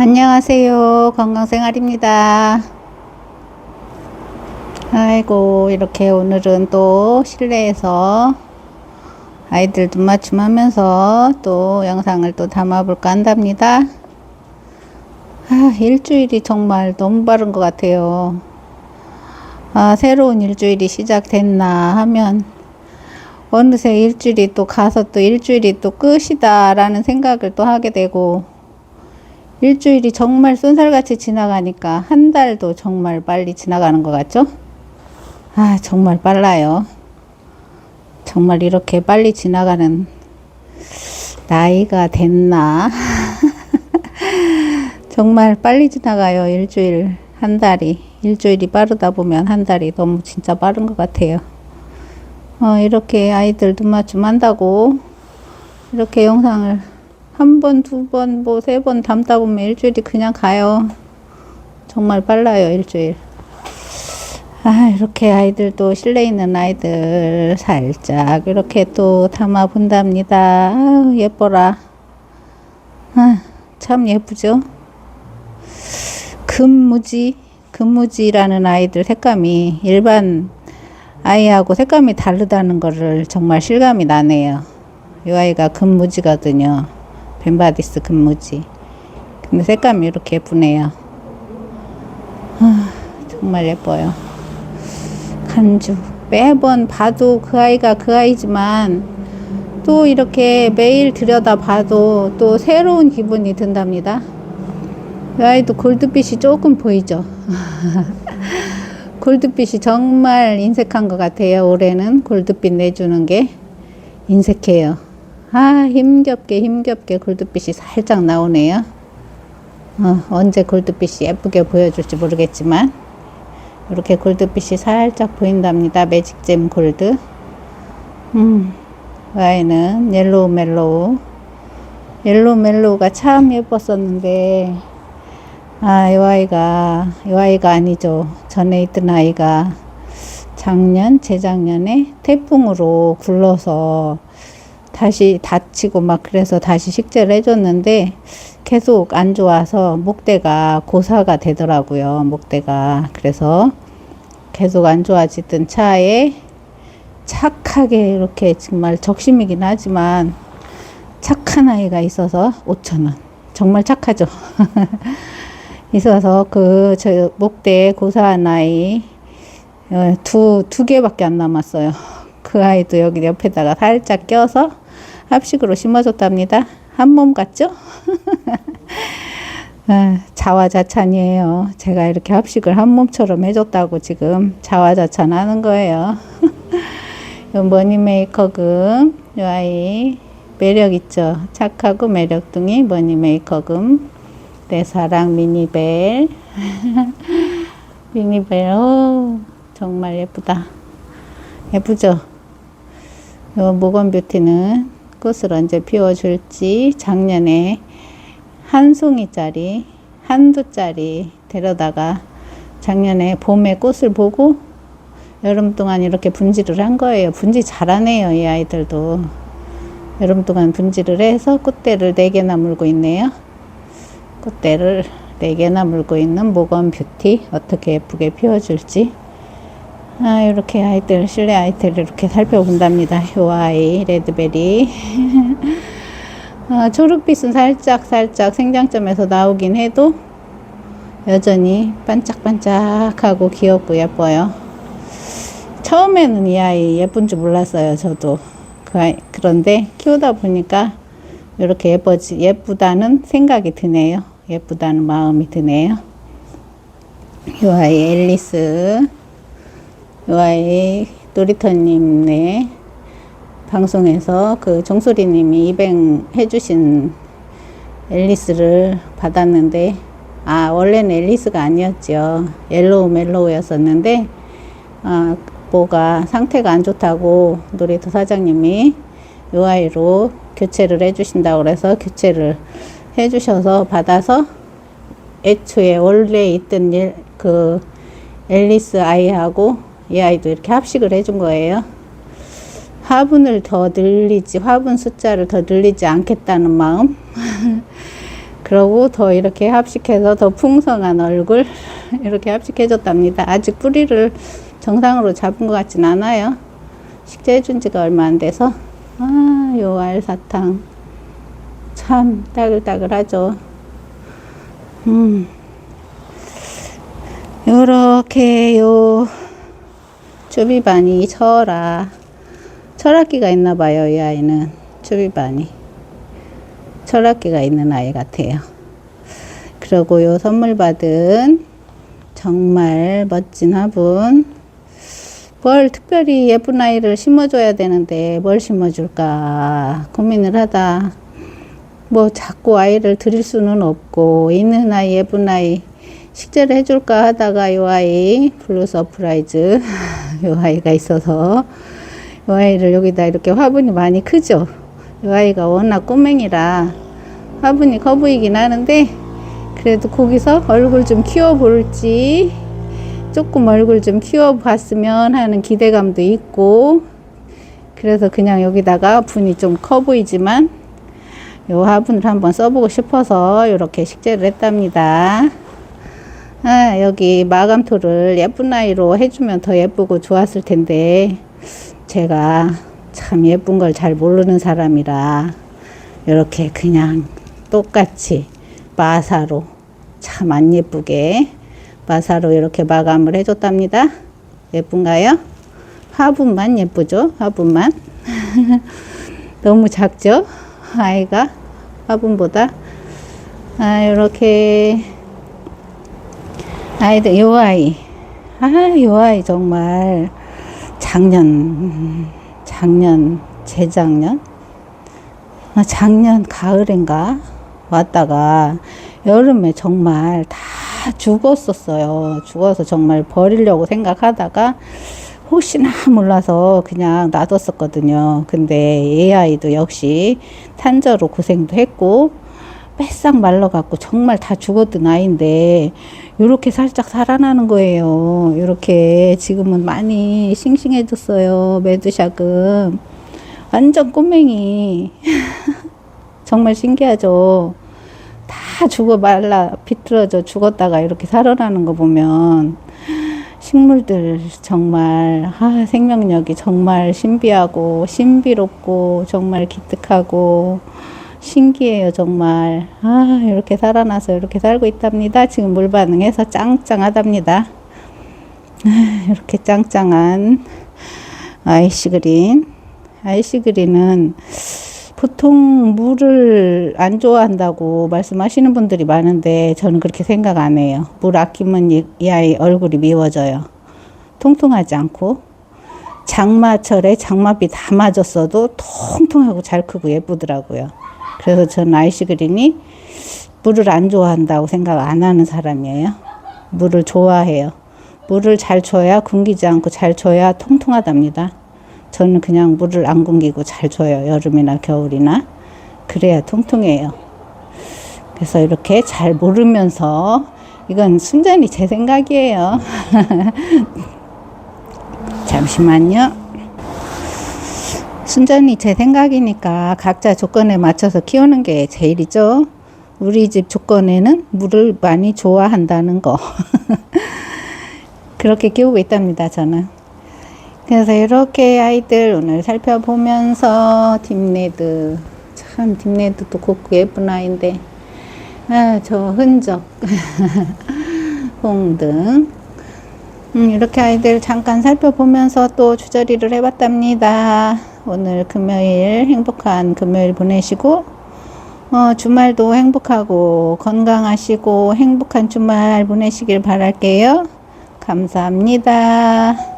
안녕하세요. 건강생활입니다. 아이고, 이렇게 오늘은 또 실내에서 아이들 눈맞춤 하면서 또 영상을 또 담아볼까 한답니다. 아, 일주일이 정말 너무 빠른 것 같아요. 아, 새로운 일주일이 시작됐나 하면 어느새 일주일이 또 가서 또 일주일이 또 끝이다라는 생각을 또 하게 되고 일주일이 정말 쏜살같이 지나가니까 한 달도 정말 빨리 지나가는 것 같죠? 아, 정말 빨라요. 정말 이렇게 빨리 지나가는 나이가 됐나? 정말 빨리 지나가요, 일주일, 한 달이. 일주일이 빠르다 보면 한 달이 너무 진짜 빠른 것 같아요. 어, 이렇게 아이들 눈맞춤 한다고 이렇게 영상을 한 번, 두 번, 뭐 세 번 담다 보면 일주일이 그냥 가요. 정말 빨라요, 일주일. 아, 이렇게 아이들도 실내에 있는 아이들 살짝 이렇게 또 담아 본답니다. 아, 예뻐라. 아, 참 예쁘죠? 금무지, 금무지라는 아이들 색감이 일반 아이하고 색감이 다르다는 거를 정말 실감이 나네요. 이 아이가 금무지거든요. 벤바디스 금무지. 근데 색감이 이렇게 예쁘네요. 아, 정말 예뻐요. 간주. 매번 봐도 그 아이가 그 아이지만 또 이렇게 매일 들여다 봐도 또 새로운 기분이 든답니다. 이 아이도 골드빛이 조금 보이죠? 골드빛이 정말 인색한 것 같아요. 올해는 골드빛 내주는 게 인색해요. 아, 힘겹게 힘겹게 골드빛이 살짝 나오네요. 어, 언제 골드빛이 예쁘게 보여줄지 모르겠지만 이렇게 골드빛이 살짝 보인답니다. 매직잼 골드. 음, 와이는 옐로우 멜로우. 옐로우 멜로우가 참 예뻤었는데 아, 이 아이가, 이 아이가 아니죠. 전에 있던 아이가 작년, 재작년에 태풍으로 굴러서 다시 다치고 막 그래서 다시 식재를 해줬는데 계속 안 좋아서 목대가 고사가 되더라고요. 목대가. 그래서 계속 안 좋아지던 차에 착하게 이렇게 정말 적심이긴 하지만 착한 아이가 있어서 5천원. 정말 착하죠. 있어서 그 저 목대 고사한 아이 어, 두, 두 개밖에 안 남았어요. 그 아이도 여기 옆에다가 살짝 껴서 합식으로 심어줬답니다. 한 몸 같죠? 아, 자화자찬이에요. 제가 이렇게 합식을 한 몸처럼 해줬다고 지금 자화자찬 하는 거예요. 요 머니 메이커금, 요 아이 매력 있죠? 착하고 매력둥이 머니 메이커금. 내 사랑 미니벨. 미니벨, 오, 정말 예쁘다. 예쁘죠? 요 모건 뷰티는 꽃을 언제 피워줄지 작년에 한 송이짜리, 한두 짜리 데려다가 작년에 봄에 꽃을 보고 여름 동안 이렇게 분질을 한 거예요. 분질 잘하네요, 이 아이들도. 여름 동안 분질을 해서 꽃대를 4개나 물고 있네요. 꽃대를 4개나 물고 있는 모건 뷰티. 어떻게 예쁘게 피워줄지. 아, 이렇게 아이들, 실내 아이들을 이렇게 살펴본답니다. 요 아이, 레드베리. 아, 초록빛은 살짝, 살짝 생장점에서 나오긴 해도 여전히 반짝반짝하고 귀엽고 예뻐요. 처음에는 이 아이 예쁜 줄 몰랐어요, 저도. 그 아이, 그런데 키우다 보니까 이렇게 예뻐지, 예쁘다는 생각이 드네요. 예쁘다는 마음이 드네요. 이 아이 앨리스. 이 아이 놀이터님네 방송에서 그 종소리님이 입행 해주신 앨리스를 받았는데 아 원래는 앨리스가 아니었죠 옐로우 멜로우였었는데 아 뭐가 상태가 안 좋다고 놀이터 사장님이 이 아이로 교체를 해주신다고 그래서 교체를 해주셔서 받아서 애초에 원래 있던 일, 그 앨리스 아이하고 이 아이도 이렇게 합식을 해준 거예요. 화분을 더 늘리지, 화분 숫자를 더 늘리지 않겠다는 마음. 그러고 더 이렇게 합식해서 더 풍성한 얼굴 이렇게 합식해줬답니다. 아직 뿌리를 정상으로 잡은 것 같진 않아요. 식재해준 지가 얼마 안 돼서 아, 요 알사탕 참 따글따글하죠. 음. 요렇게 요 주비반이 철아 철학기가 있나 봐요 이 아이는. 주비반이 철학기가 있는 아이 같아요. 그리고 요 선물 받은 정말 멋진 화분. 뭘 특별히 예쁜 아이를 심어줘야 되는데 뭘 심어줄까 고민을 하다. 뭐 자꾸 아이를 드릴 수는 없고 있는 아이 예쁜 아이 식재를 해줄까 하다가 요 아이 블루 서프라이즈 요 아이가 있어서 요 아이를 여기다 이렇게 화분이 많이 크죠 요 아이가 워낙 꼬맹이라 화분이 커 보이긴 하는데 그래도 거기서 얼굴 좀 키워볼지 조금 얼굴 좀 키워봤으면 하는 기대감도 있고 그래서 그냥 여기다가 분이 좀 커 보이지만 요 화분을 한번 써보고 싶어서 이렇게 식재를 했답니다. 아, 여기 마감토를 예쁜 아이로 해주면 더 예쁘고 좋았을 텐데 제가 참 예쁜 걸 잘 모르는 사람이라 이렇게 그냥 똑같이 마사로 참 안 예쁘게 마사로 이렇게 마감을 해줬답니다. 예쁜가요? 화분만 예쁘죠? 화분만. 너무 작죠? 아이가 화분보다. 아, 이렇게 아이들, 요 아이. 아, 요 아이 정말 작년, 작년, 재작년? 아, 작년 가을인가? 왔다가 여름에 정말 다 죽었었어요. 죽어서 정말 버리려고 생각하다가 혹시나 몰라서 그냥 놔뒀었거든요. 근데 AI도 역시 탄저로 고생도 했고 뺏싹 말라갖고 정말 다 죽었던 아이인데 요렇게 살짝 살아나는 거예요. 요렇게 지금은 많이 싱싱해졌어요. 매드샥은 완전 꼬맹이 정말 신기하죠. 다 죽어 말라 비틀어져 죽었다가 이렇게 살아나는 거 보면 식물들 정말 아, 생명력이 정말 신비하고 신비롭고 정말 기특하고 신기해요 정말 아 이렇게 살아나서 이렇게 살고 있답니다 지금 물 반응해서 짱짱하답니다 아, 이렇게 짱짱한 아이시 그린 아이시 그린은 보통 물을 안 좋아한다고 말씀하시는 분들이 많은데 저는 그렇게 생각 안 해요. 물 아끼면 이, 이 아이 얼굴이 미워져요. 통통하지 않고 장마철에 장마비 다 맞았어도 통통하고 잘 크고 예쁘더라고요. 그래서 저는 아이시 그린이 물을 안 좋아한다고 생각 안 하는 사람이에요. 물을 좋아해요. 물을 잘 줘야 굶기지 않고 잘 줘야 통통하답니다. 저는 그냥 물을 안 굶기고 잘 줘요. 여름이나 겨울이나. 그래야 통통해요. 그래서 이렇게 잘 모르면서 이건 순전히 제 생각이에요. 잠시만요. 순전히 제 생각이니까 각자 조건에 맞춰서 키우는 게 제일이죠. 우리 집 조건에는 물을 많이 좋아한다는 거. 그렇게 키우고 있답니다, 저는. 그래서 이렇게 아이들 오늘 살펴보면서 딥레드 참 딥레드도 곱고 예쁜 아이인데 아, 저 흔적 홍등 음, 이렇게 아이들 잠깐 살펴보면서 또 주저리를 해봤답니다. 오늘 금요일 행복한 금요일 보내시고 어, 주말도 행복하고 건강하시고 행복한 주말 보내시길 바랄게요. 감사합니다.